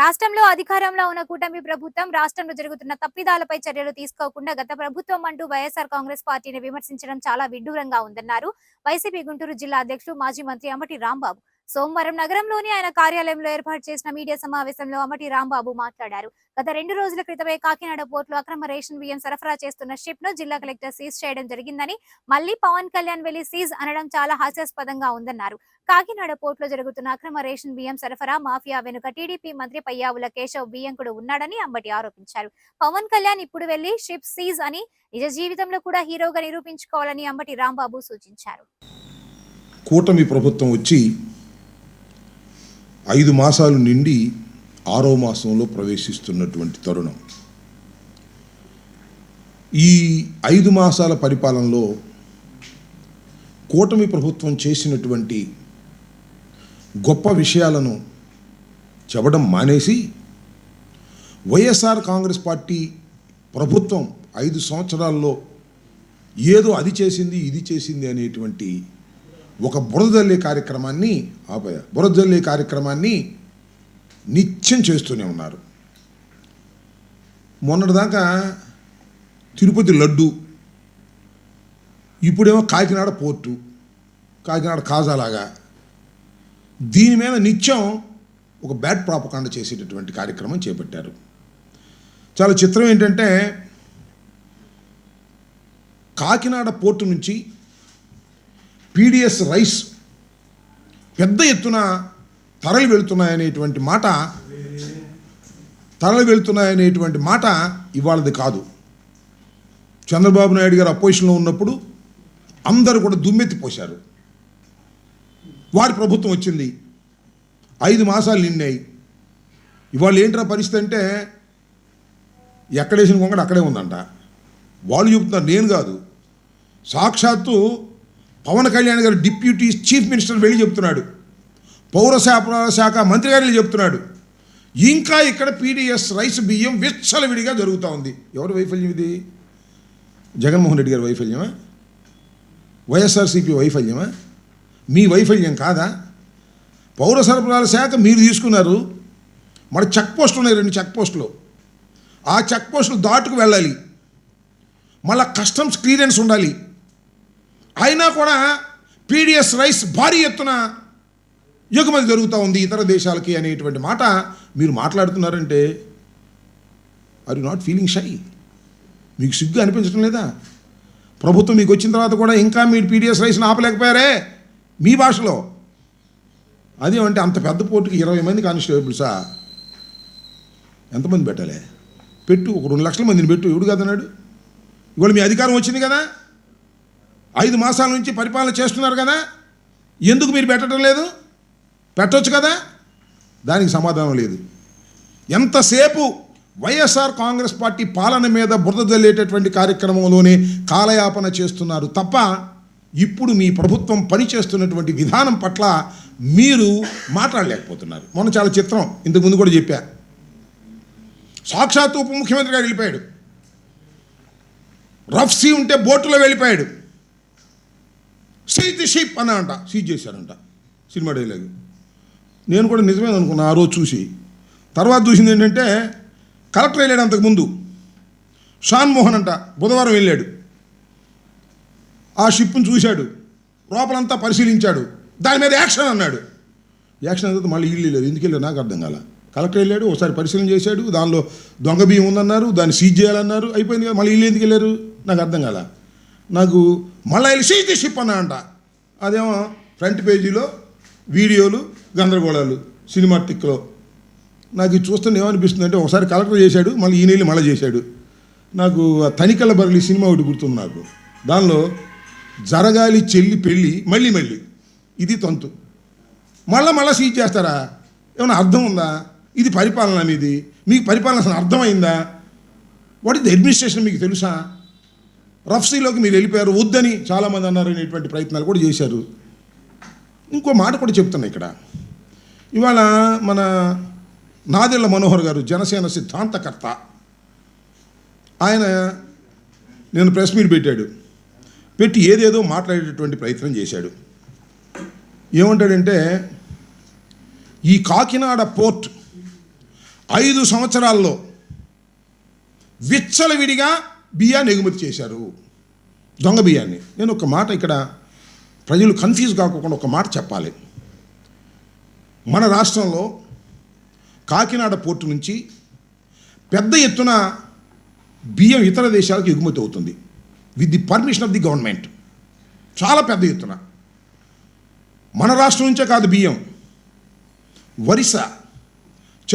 రాష్ట్రంలో అధికారంలో ఉన్న కూటమి ప్రభుత్వం రాష్ట్రంలో జరుగుతున్న తప్పిదాలపై చర్యలు తీసుకోకుండా గత ప్రభుత్వం అంటూ వైఎస్ఆర్ కాంగ్రెస్ పార్టీని విమర్శించడం చాలా విడ్డూరంగా ఉందన్నారు. వైసీపీ గుంటూరు జిల్లా అధ్యక్షుడు మాజీ మంత్రి అమటి రాంబాబు. సోమవారం నగరంలోని ఆయన కార్యాలయంలో ఏర్పాటు చేసిన మీడియా సమావేశంలో అమటి రాంబాబు మాట్లాడారు. గత రెండు రోజుల క్రితమే కాకినాడ పోర్టులో అక్రమ రేషన్ బియ్యం సరఫరా చేస్తున్న షిప్ను జిల్లా కలెక్టర్ సీజ్ చేయడం జరిగిందని మళ్ళీ పవన్ కళ్యాణ్ వెళ్ళి సీజ్ అనడం చాలా హాస్యాస్పదంగా ఉందన్నారు. కాకినాడ పోర్టులో జరుగుతున్న అక్రమ రేషన్ బియ్యం సరఫరా మాఫియా వెనుక టీడీపీ మంత్రి పయ్యావుల కేశవ్ బియ్యంకుడు ఉన్నాడని అంబటి ఆరోపించారు. పవన్ కళ్యాణ్ ఇప్పుడు వెళ్ళి షిప్ సీజ్ అని నిజ జీవితంలో కూడా హీరోగా నిరూపించుకోవాలని అంబటి రాంబాబు సూచించారు. కూటమి ప్రభుత్వం వచ్చి ఐదు మాసాలు నిండి ఆరో మాసంలో ప్రవేశిస్తున్నటువంటి తరుణం. ఈ ఐదు మాసాల పరిపాలనలో కూటమి ప్రభుత్వం చేసినటువంటి గొప్ప విషయాలను చెప్పడం మానేసి వైఎస్ఆర్ కాంగ్రెస్ పార్టీ ప్రభుత్వం ఐదు సంవత్సరాల్లో ఏదో అది చేసింది ఇది చేసింది అనేటువంటి ఒక బురదల్లే కార్యక్రమాన్ని ఆపయ బురదల్లే కార్యక్రమాన్ని నిత్యం చేస్తూనే ఉన్నారు. మొన్నటిదాకా తిరుపతి లడ్డు ఇప్పుడేమో కాకినాడ పోర్టు కాకినాడ కాజాలాగా దీని మీద నిత్యం ఒక బ్యాడ్ ప్రాపకాండ చేసేటటువంటి కార్యక్రమం చేపట్టారు. చాలా చిత్రం ఏంటంటే కాకినాడ పోర్టు నుంచి పీడిఎస్ రైస్ పెద్ద ఎత్తున తరలి వెళుతున్నాయనేటువంటి మాట తరలి వెళుతున్నాయనేటువంటి మాట ఇవాళది కాదు. చంద్రబాబు నాయుడు గారు అపోజిషన్లో ఉన్నప్పుడు అందరూ కూడా దుమ్మెత్తిపోశారు. వారి ప్రభుత్వం వచ్చింది. ఐదు మాసాలు నిన్నాయి ఇవాళ ఏంట్రా పరిస్థితి అంటే ఎక్కడేసిన కొంగడు అక్కడే ఉందంట. వాళ్ళు చెబుతున్నారు నేను కాదు. సాక్షాత్తు పవన్ కళ్యాణ్ గారు డిప్యూటీ చీఫ్ మినిస్టర్ వెళ్ళి చెప్తున్నాడు. పౌర శాఖ మంత్రి గారు వెళ్ళి చెప్తున్నాడు. ఇంకా ఇక్కడ పీడిఎస్ రైస్ బియ్యం విచ్చలవిడిగా జరుగుతూ ఉంది. ఎవరి వైఫల్యం ఇది? జగన్మోహన్ రెడ్డి గారి వైఫల్యమా? వైఎస్ఆర్సీపీ వైఫల్యమా? మీ వైఫల్యం కాదా? పౌర సరఫరాల శాఖ మీరు తీసుకున్నారు. మరి చెక్ పోస్టులు ఉన్నాయి రెండు చెక్ పోస్టులు. ఆ చెక్ పోస్టులు దాటుకు వెళ్ళాలి. మళ్ళా కస్టమ్స్ క్లియరెన్స్ ఉండాలి. అయినా కూడా పీడిఎస్ రైస్ భారీ ఎత్తున ఎగుమతి జరుగుతూ ఉంది ఇతర దేశాలకి అనేటువంటి మాట మీరు మాట్లాడుతున్నారంటే are you not feeling shy మీకు సిగ్గు అనిపించడం లేదా? ప్రభుత్వం మీకు వచ్చిన తర్వాత కూడా ఇంకా మీరు పీడిఎస్ రైస్ని ఆపలేకపోయారే? మీ భాషలో. అదేమంటే అంత పెద్ద పోటుకి ఇరవై మంది కానిస్టేబుల్సా? ఎంతమంది పెట్టాలి? పెట్టు ఒక రెండు లక్షల మందిని పెట్టు ఎవడు కదన్నాడు? ఇవాళ మీ అధికారం వచ్చింది కదా? ఐదు మాసాల నుంచి పరిపాలన చేస్తున్నారు కదా? ఎందుకు మీరు పెట్టడం లేదు? పెట్టొచ్చు కదా? దానికి సమాధానం లేదు. ఎంతసేపు వైఎస్ఆర్ కాంగ్రెస్ పార్టీ పాలన మీద బురద జల్లేటటువంటి కార్యక్రమంలోనే కాలయాపన చేస్తున్నారు తప్ప ఇప్పుడు మీ ప్రభుత్వం పనిచేస్తున్నటువంటి విధానం పట్ల మీరు మాట్లాడలేకపోతున్నారు. మొన్న చాలా చిత్రం ఇంతకుముందు కూడా చెప్పా. సాక్షాత్తు ఉప ముఖ్యమంత్రి గారు వెళ్ళిపోయాడు. రఫ్ సీ ఉంటే బోటులో వెళ్ళిపోయాడు. సీజ్ ది షిప్ అన్న అంట సీజ్ చేశారంట సినిమా డైలాగ్ నేను కూడా నిజమే అనుకున్నా ఆ రోజు చూసి. తర్వాత చూసింది ఏంటంటే కలెక్టర్ వెళ్ళాడు అంతకుముందు షాన్ మోహన్ అంట బుధవారం వెళ్ళాడు. ఆ షిప్ను చూశాడు. లోపలంతా పరిశీలించాడు. దాని మీద యాక్షన్ అన్నాడు. యాక్షన్ అయితే మళ్ళీ ఇల్లు లేదు ఎందుకు వెళ్ళారు నాకు అర్థం కాల. కలెక్టర్ వెళ్ళాడు ఒకసారి పరిశీలన చేశాడు. దానిలో దొంగ బియ్యం ఉందన్నారు దాన్ని సీజ్ చేయాలన్నారు. అయిపోయింది కదా మళ్ళీ ఇల్లు ఎందుకు వెళ్ళారు? నాకు అర్థం కాల. నాకు మళ్ళీ వెళ్ళి సీజ్ షిప్ అన్నా అంట. అదేమో ఫ్రంట్ పేజీలో వీడియోలు గందరగోళాలు సినిమాటిక్లో నాకు ఇది చూస్తుంటే ఏమనిపిస్తుంది అంటే ఒకసారి కలెక్టర్ చేశాడు మళ్ళీ ఈ నెల మళ్ళీ చేశాడు. నాకు ఆ తనికల బరలి సినిమా ఒకటి గుర్తుంది నాకు. దానిలో జరగాలి చెల్లి పెళ్ళి మళ్ళీ మళ్ళీ. ఇది తంతు. మళ్ళా మళ్ళీ సీజ్ చేస్తారా? ఏమైనా అర్థం ఉందా? ఇది పరిపాలన మీది. మీకు పరిపాలన అసలు అర్థమైందా? వాట్ ఇస్ ది అడ్మినిస్ట్రేషన్ మీకు తెలుసా? రఫ్సీలోకి మీరు వెళ్ళిపోయారు వద్దని చాలామంది అన్నారు అనేటువంటి ప్రయత్నాలు కూడా చేశారు. ఇంకో మాట కూడా చెప్తున్నా ఇక్కడ. ఇవాళ మన నాదెళ్ళ మనోహర్ గారు జనసేన సిద్ధాంతకర్త. ఆయన నేను ప్రెస్ మీట్ పెట్టాడు. పెట్టి ఏదేదో మాట్లాడేటటువంటి ప్రయత్నం చేశాడు. ఏమంటాడంటే ఈ కాకినాడ పోర్ట్ ఐదు సంవత్సరాల్లో విచ్చలవిడిగా బియ్యాన్ని ఎగుమతి చేశారు. దొంగ బియ్యాన్ని. నేను ఒక మాట ఇక్కడ ప్రజలు కన్ఫ్యూజ్ కాకుండా ఒక మాట చెప్పాలి. మన రాష్ట్రంలో కాకినాడ పోర్టు నుంచి పెద్ద ఎత్తున బియ్యం ఇతర దేశాలకు ఎగుమతి అవుతుంది. With the permission of the government చాలా పెద్ద ఎత్తున. మన రాష్ట్రం నుంచే కాదు బియ్యం. వరిస